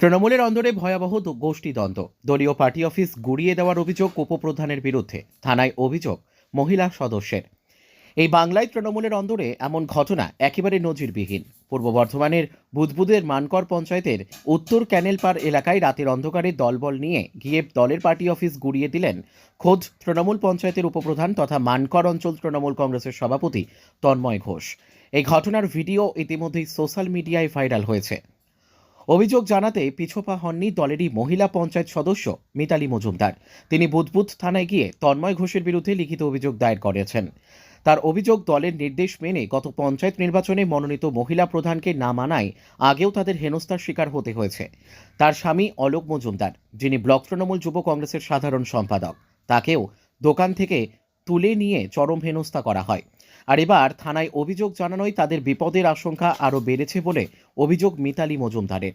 তৃণমূলের অন্দরে ভয়াবহ গোষ্ঠীদ্বন্দ্ব দলীয় পার্টি অফিস গুড়িয়ে দেওয়ার অভিযোগ উপপ্রধানের বিরুদ্ধে, থানায় অভিযোগ মহিলা সদস্যের। এই বাংলায় তৃণমূলের অন্দরে এমন ঘটনা একেবারে নজিরবিহীন। পূর্ব বর্ধমানের বুদবুদের মানকর পঞ্চায়েতের উত্তর ক্যানেলপাড় এলাকায় রাতের অন্ধকারে দলবল নিয়ে গিয়ে দলের পার্টি অফিস গুড়িয়ে দিলেন খোদ তৃণমূল পঞ্চায়েতের উপপ্রধান তথা মানকর অঞ্চল তৃণমূল কংগ্রেসের সভাপতি তন্ময় ঘোষ। এই ঘটনার ভিডিও ইতিমধ্যেই সোশ্যাল মিডিয়ায় ভাইরাল হয়েছে। অভিযোগ জানাতে পিছোপা হননি দলেরই মহিলা পঞ্চায়েত সদস্য মিতালি মজুমদার। তিনি বুদবুদ থানায় গিয়ে তন্ময় ঘোষের বিরুদ্ধে লিখিত অভিযোগ দায়ের করেছেন। তার অভিযোগ দলের নির্দেশ মেনে গত পঞ্চায়েত নির্বাচনে মনোনীত মহিলা প্রধানকে না মানায় আগেও তাদের হেনস্থার শিকার হতে হয়েছে। তার স্বামী অলোক মজুমদার, যিনি ব্লক তৃণমূল যুব কংগ্রেসের সাধারণ সম্পাদক, তাকেও দোকান থেকে তুলে নিয়ে চরম হেনস্থা করা হয়। আর এবার থানায় অভিযোগ জানানোই তাদের বিপদের আশঙ্কা আরও বেড়েছে বলে অভিযোগ মিতালি মজুমদারের।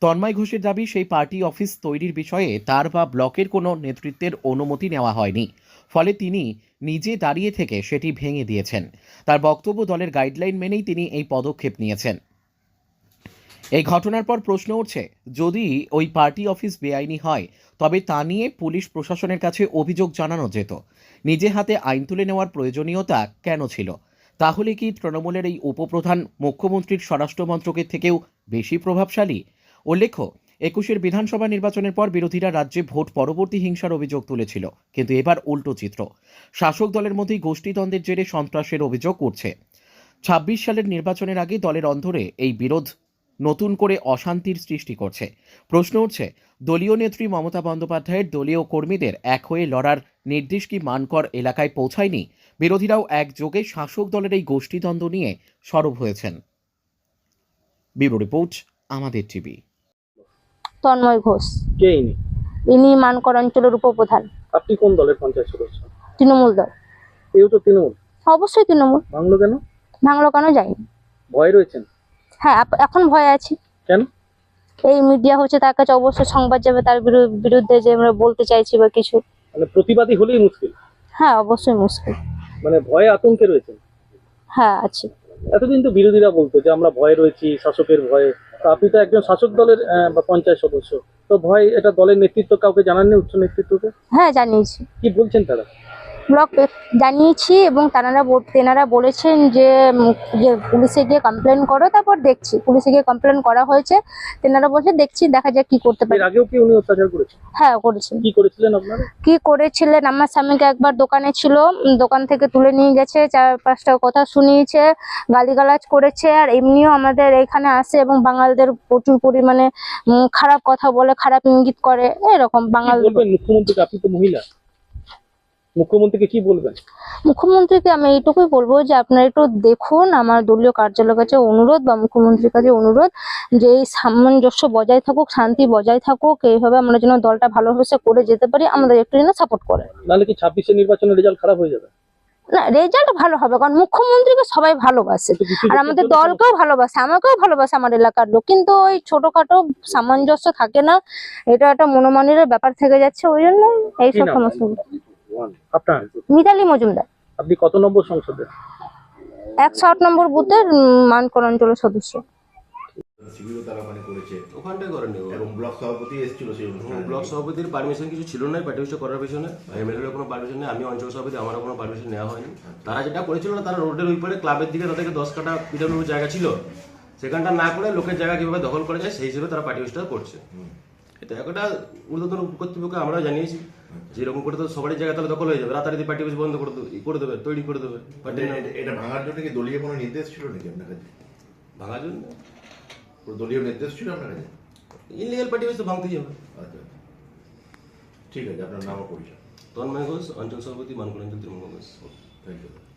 তন্ময় ঘোষের দাবি, সেই পার্টি অফিস তৈরির বিষয়ে তার বা ব্লকের কোনো নেতৃত্বের অনুমতি নেওয়া হয়নি। ফলে তিনি নিজে দাঁড়িয়ে থেকে সেটি ভেঙে দিয়েছেন। তার বক্তব্য দলের গাইডলাইন মেনেই তিনি এই পদক্ষেপ নিয়েছেন। এই ঘটনার পর প্রশ্ন উঠছে, যদি ওই পার্টি অফিস বেআইনি হয়, তবে তা নিয়ে পুলিশ প্রশাসনের কাছে অভিযোগ জানানো যেত। নিজে হাতে আইন তুলে নেওয়ার প্রয়োজনীয়তা কেন ছিল? তাহলে কি তৃণমূলের এই উপপ্রধান মুখ্যমন্ত্রীর স্বরাষ্ট্রমন্ত্রকের থেকেও বেশি প্রভাবশালী? উল্লেখ্য, একুশের বিধানসভা নির্বাচনের পর বিরোধীরা রাজ্যে ভোট পরবর্তী হিংসার অভিযোগ তুলেছিল, কিন্তু এবার উল্টো চিত্র। শাসক দলের মধ্যেই গোষ্ঠীদ্বন্দ্বের জেরে সন্ত্রাসের অভিযোগ উঠছে। ছাব্বিশ সালের নির্বাচনের আগে দলের অন্তরে এই বিরোধ নতুন করে অশান্তির সৃষ্টি করছে। প্রশ্ন উঠছে দলীয় নেত্রী মমতা বন্দ্যোপাধ্যায়ের দলীয় কর্মীদের এক হয়ে লড়ার নির্দেশ কি মানকর এলাকায় পৌঁছায়নি? বিরোধীরাও একযোগে শাসক দলের এই গোষ্ঠীদ্বন্দ্ব নিয়ে সরব হয়েছেন। ব্যুরো রিপোর্ট আমাদের টিভি। তন্ময় ঘোষ। কে ইনি? ইনি মানকর অঞ্চলের উপপ্রধান। আপনি কোন দলের পঞ্চায়েত সদস্য? তৃণমূল দল। কেউ তো তৃণমূল? অবশ্যই তৃণমূল। ভাঙলো কেন? ভাঙলো কেন যায়নি? ভয় রয়েছেন? হ্যাঁ এখন ভয় আছি। কেন? এই মিডিয়া হচ্ছে তার কাছে অবশ্যই সংবাদ যাবে তার বিরুদ্ধে যে আমরা বলতে চাইছি বা কিছু। মানে প্রতিবাদী হলেই মুশকিল। হ্যাঁ অবশ্যই মুশকিল। মানে ভয়ে আতঙ্কে রয়েছে হ্যাঁ আছি। এতদিন তো বিরোধীরা বলতো যে আমরা ভয়ে রয়েছি শাসকের ভয়ে। তো আপনি তো একজন শাসক দলের বা পঞ্চায়েত সদস্য। তো ভয় এটা দলের নেতৃত্ব কাউকে জানাননি উচ্চ নেতৃত্বকে? হ্যাঁ জানিয়েছি। কি বলছেন তারা? ব্লক জানিয়েছি এবং তারা তেনারা বলেছেন যে পুলিশে গিয়ে কমপ্লেন করো তারপর দেখছি। পুলিশে গিয়ে কমপ্লেন করা হয়েছে। তেনারা বলছে দেখছি দেখা যাক কি করতে পারি। আগেও কি উনি অত্যাচার করেছেন? হ্যাঁ করেছি কি করেছিলেন আপনারা? কি করেছিলেন? আমার স্বামীকে একবার দোকানে ছিল দোকান থেকে তুলে নিয়ে গেছে চার পাঁচটা কথা শুনিয়েছে গালিগালাজ করেছে আর এমনিও আমাদের এখানে আসে এবং বাঙালদের প্রচুর পরিমাণে খারাপ কথা বলে খারাপ ইঙ্গিত করে এরকম বাঙাল আপনি তো মহিলা। মুখ্যমন্ত্রীকে কি বলবেন? মুখ্যমন্ত্রীকে আমি এইটুকুই বলব যে আপনারা একটু দেখুন আমার দলীয় কার্যালয়ের কাছে অনুরোধ বা মুখ্যমন্ত্রীর কাছে অনুরোধ যে এই সামঞ্জস্য বজায় থাকুক শান্তি বজায় থাকুক এইভাবে আমরা যেন দলটা ভালোভাবে করে যেতে পারি আমাদের একটু যেন সাপোর্ট করে। নাহলে কি ছাব্বিশে নির্বাচনের রেজাল্ট খারাপ হয়ে যাবে? না রেজাল্ট ভালো হবে কারণ মুখ্যমন্ত্রীকে সবাই ভালোবাসে। আর আমাদের দলকেও ভালোবাসে আমাকেও ভালোবাসে আমার এলাকার লোক কিন্তু ওই ছোটখাটো সামঞ্জস্য থাকে না এটা একটা মনোমানের ব্যাপার থেকে যাচ্ছে ওই জন্য এইসব? সমস্যা আপনার মিতালি মজুমদার। আপনি কত নম্বর সংসদে? একশো আট নম্বর বুথের মানকর অঞ্চলের সদস্য। শিবিরও তারা ওখানে করেছে ওখানটায় করেনি এবং ব্লক সভাপতি এসেছিল সেই ব্লক সভাপতির পারমিশন কিছু ছিল না করার পেছনে। এমএলএর কোনো পারমিশন নেই আমি অঞ্চল সভাপতি আমারও কোনো পারমিশন নেওয়া হয়নি। তারা যেটা করেছিল না তারা রোডের ওই ক্লাবের দিকে তাদেরকে দশ কাটা পিডাব্লিউ জায়গা ছিল। সেখানটা না করে লোকের জায়গা কীভাবে দখল করা যায় সেই হিসেবে তারা পার্টিভিস্টটা করছে। এটা একটা ঊর্ধ্বতন কর্তৃপক্ষ আমরাও জানিয়েছি। যে এরকম করে তো সবারই জায়গা তাহলে দখল হয়ে যাবে। রাতারাতি পার্টি অফিস বন্ধ করে দেবে করে দেবে তৈরি করে দেবে। এটা- ভাঙার জন্য কি দলীয় কোনো নির্দেশ ছিল নাকি আপনার কাছে? ভাঙার জন্য? দলীয় নির্দেশ ছিল আপনার কাছে? ইনলিগাল পার্টি অফিস তো ভাঙতেই হবে। আচ্ছা ঠিক আছে আপনার নামও পরিচয়। তন্ময় ঘোষ অঞ্চল সভাপতি মানকুল অঞ্চল তৃণমূল কংগ্রেস। Thank you